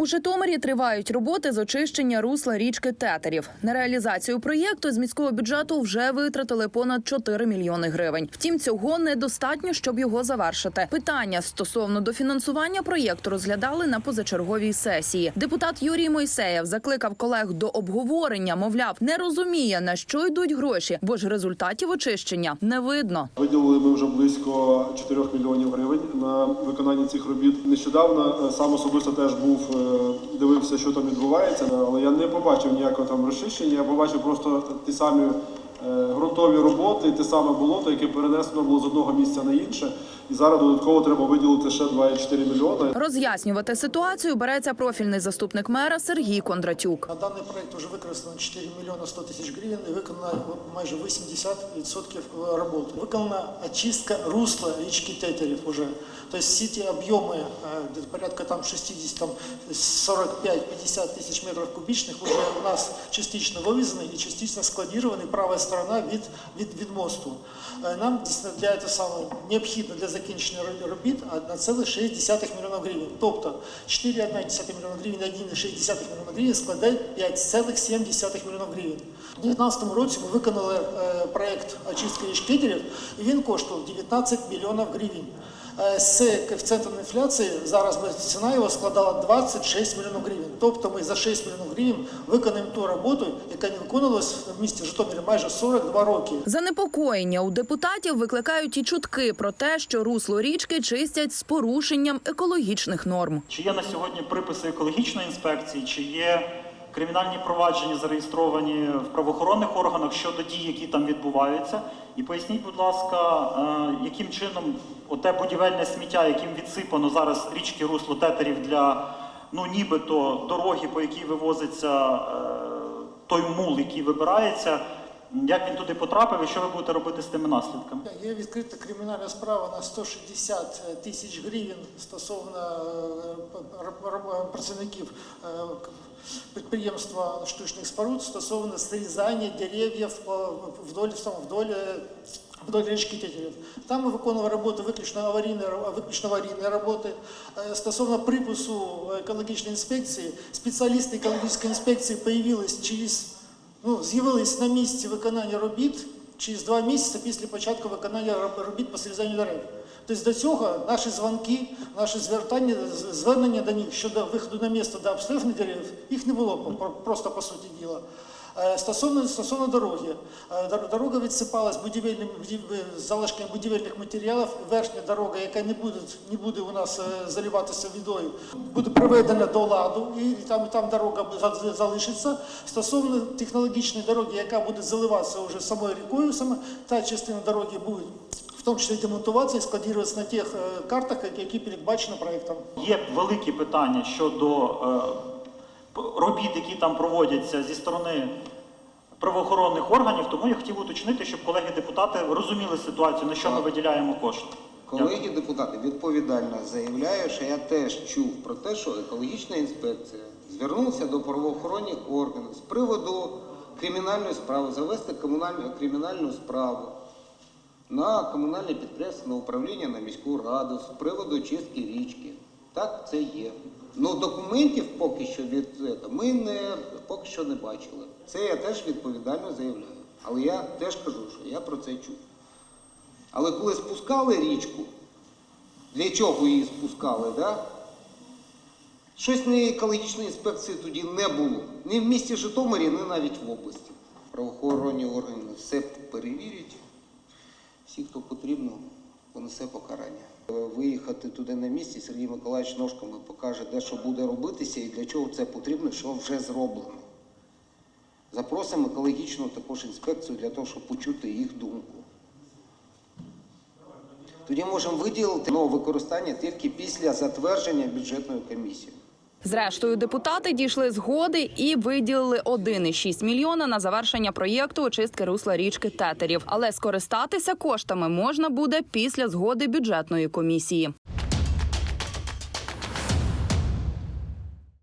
У Житомирі тривають роботи з очищення русла річки Тетерів. На реалізацію проєкту з міського бюджету вже витратили понад 4 мільйони гривень. Втім, цього недостатньо, щоб його завершити. Питання стосовно дофінансування проєкту розглядали на позачерговій сесії. Депутат Юрій Мойсеєв закликав колег до обговорення. Мовляв, не розуміє на що йдуть гроші, бо ж результатів очищення не видно. Виділили ми вже близько 4 мільйонів гривень на виконання цих робіт. Нещодавно е, сам особисто теж був е, дивився, що там відбувається, але я не побачив ніякого там розчищення. Я побачив просто ті самі ґрунтові роботи, те саме болото, яке перенесено було з одного місця на інше. І зараз додатково треба виділити ще 2,4 мільйони. Роз'яснювати ситуацію береться профільний заступник мера Сергій Кондратюк. На даний проект вже використано 4 мільйони 100 тисяч гривень і виконано майже 80% роботи. Виконана очистка русла річки Тетерів уже. Тобто всі ті об'єми, е, де порядка там 60, там 45-50 тисяч метрів кубічних вже у нас частично вивезені і частично складіровані права сторона від, від, від мосту. Е, Нам для цього саме необхідно для закінчення робіт 1,6 млн гривень. Тобто 4,1 млн гривень, 1,6 млн гривень складає 5,7 млн гривень. У 2019 році ми виконали проєкт проект очистки річки і він коштував 19 млн гривень. Е, З коефіцієнтом інфляції зараз би ціна його складала 26 мільйонів гривень. Тобто ми за 6 мільйонів гривень виконаємо ту роботу, яка не виконувалась в місті Житомирі майже 42 роки. Занепокоєння у депутатів викликають і чутки про те, що русло річки чистять з порушенням екологічних норм. Чи є на сьогодні приписи екологічної інспекції, чи є кримінальні провадження зареєстровані в правоохоронних органах щодо дій, які там відбуваються? І поясніть, будь ласка, е, яким чином оте будівельне сміття, яким відсипано зараз річки русло тетерів для ну нібито дороги, по якій вивозиться е, той мул, який вибирається. Як він туди потрапив і що ви будете робити з тими наслідками? Є відкрита кримінальна справа на 160 тисяч гривень стосовно е, працівників е, підприємства штучних споруд стосовно зрізання дерев'їв по- вдоль, вдоль, е, вдоль річки Тетерів. Там ми виконували роботи виключно аварійні, виключно аварійні роботи. Е, Стосовно припису екологічної інспекції, спеціалісти екологічної інспекції появились через ну, з'явились на місці виконання робіт через два місяці після початку виконання робіт по срізанню дерев. Тобто до цього наші дзвонки, наші звертання, звернення до них щодо виходу на місце до обстеження дерев, їх не було просто по суті діла. Е, Стосовно, стосовно дороги, Е, дорога відсипалась будівельними будів- залишками будівельних матеріалів. Верхня дорога, яка не буде, не буде у нас е, заливатися водою, буде приведена до ладу, і там, там дорога за- залишиться. Стосовно технологічної дороги, яка буде заливатися вже самою рікою, саме та частина дороги буде в тому числі демонтуватися і складуватися на тих картах, які передбачені проектом. Є великі питання щодо робіт, які там проводяться зі сторони правоохоронних органів, тому я хотів уточнити, щоб колеги-депутати розуміли ситуацію, на що ми виділяємо кошти. Колеги депутати відповідально заявляю, що я теж чув про те, що екологічна інспекція звернулася до правоохоронних органів з приводу кримінальної справи, завести комунальну кримінальну справу на комунальне підприємство, на управління на міську раду з приводу чистки річки. Так, це є. Ну документів поки що від цього ми не поки що не бачили. Це я теж відповідально заявляю. Але я теж кажу, що я про це чув. Але коли спускали річку, для чого її спускали, да? щось не екологічної інспекції тоді не було. Ні в місті Житомирі, ні навіть в області. Правоохоронні органи все перевірять. Всі, хто потрібно, понесе покарання. Виїхати туди на місці, Сергій Миколаївич ножками покаже, де що буде робитися і для чого це потрібно, що вже зроблено. Запросимо екологічну також інспекцію для того, щоб почути їх думку. Тоді можемо виділити нове використання тільки після затвердження бюджетної комісії. Зрештою, депутати дійшли згоди і виділили 1,6 мільйона на завершення проєкту очистки русла річки Тетерів. Але скористатися коштами можна буде після згоди бюджетної комісії.